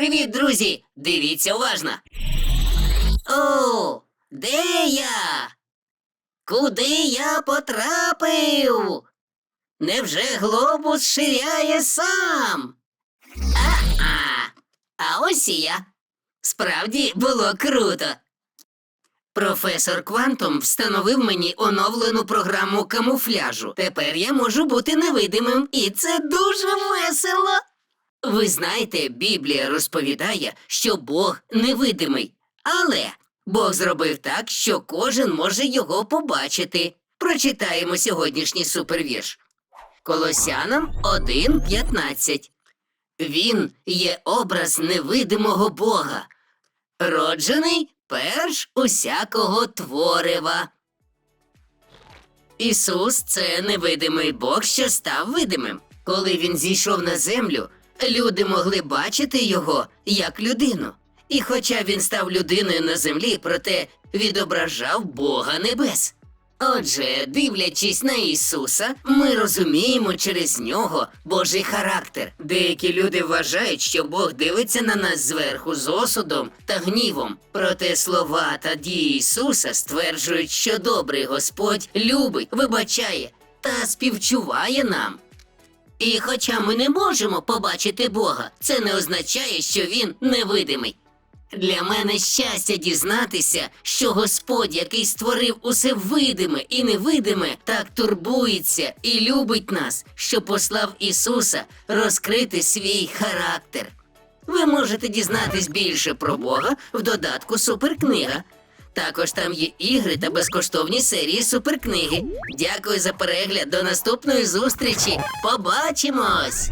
Привіт, друзі! Дивіться уважно. О, де я? Куди я потрапив? Невже глобус ширяє сам? А-а, а ось і я. Справді було круто. Професор Квантом встановив мені оновлену програму камуфляжу. Тепер я можу бути невидимим, і це дуже весело. Ви знаєте, Біблія розповідає, що Бог невидимий, але Бог зробив так, що кожен може його побачити. Прочитаємо сьогоднішній супервірш. Колосянам 1.15. Він є образ невидимого Бога, роджений перш усякого творива. Ісус це невидимий Бог, що став видимим. Коли він зійшов на землю, люди могли бачити його як людину. І хоча він став людиною на землі, проте відображав Бога небес. Отже, дивлячись на Ісуса, ми розуміємо через нього Божий характер. Деякі люди вважають, що Бог дивиться на нас зверху з осудом та гнівом. Проте слова та дії Ісуса стверджують, що добрий Господь любить, вибачає та співчуває нам. І хоча ми не можемо побачити Бога, це не означає, що він невидимий. Для мене щастя дізнатися, що Господь, який створив усе видиме і невидиме, так турбується і любить нас, що послав Ісуса розкрити свій характер. Ви можете дізнатись більше про Бога в додатку Суперкнига. Також там є ігри та безкоштовні серії суперкниги. Дякую за перегляд. До наступної зустрічі. Побачимось!